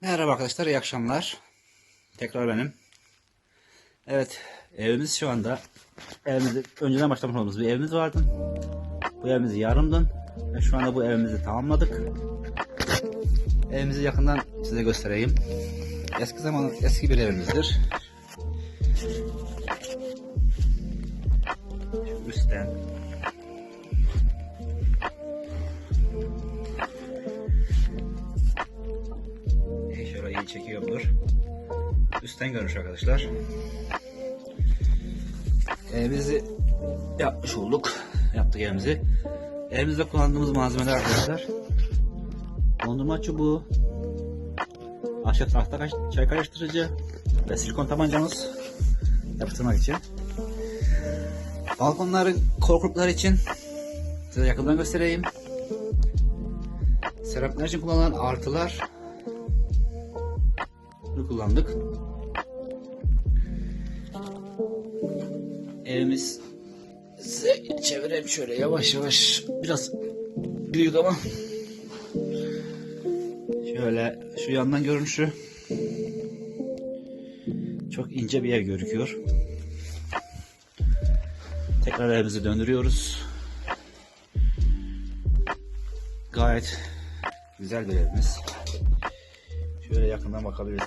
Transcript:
Merhaba arkadaşlar, iyi akşamlar. Tekrar benim. Evet, evimiz şu anda evimizi önceden başlamış olduğumuz bir evimiz vardı. Bu evimiz yarımdın ve şu anda bu evimizi tamamladık. Evimizi yakından size göstereyim. Eski zaman eski bir evimizdir. Şu üstten İyi çekiyordur. Üstten görünüş arkadaşlar. Evimizi yapmış olduk. Yaptık evimizi. Evimizde kullandığımız malzemeler arkadaşlar. Dondurma çubuğu, ahşap tahta çay karıştırıcı ve silikon tabancamız yapıştırmak için. Balkonların korkulukları için size yakından göstereyim. Seramikler için kullanılan artılar bunu kullandık. Evimiz size çevireyim şöyle yavaş yavaş biraz büyük ama şöyle şu yandan görünüşü çok ince bir ev gözüküyor. Tekrar evimizi döndürüyoruz. Gayet güzel bir evimiz. Şöyle yakından bakabilirsiniz.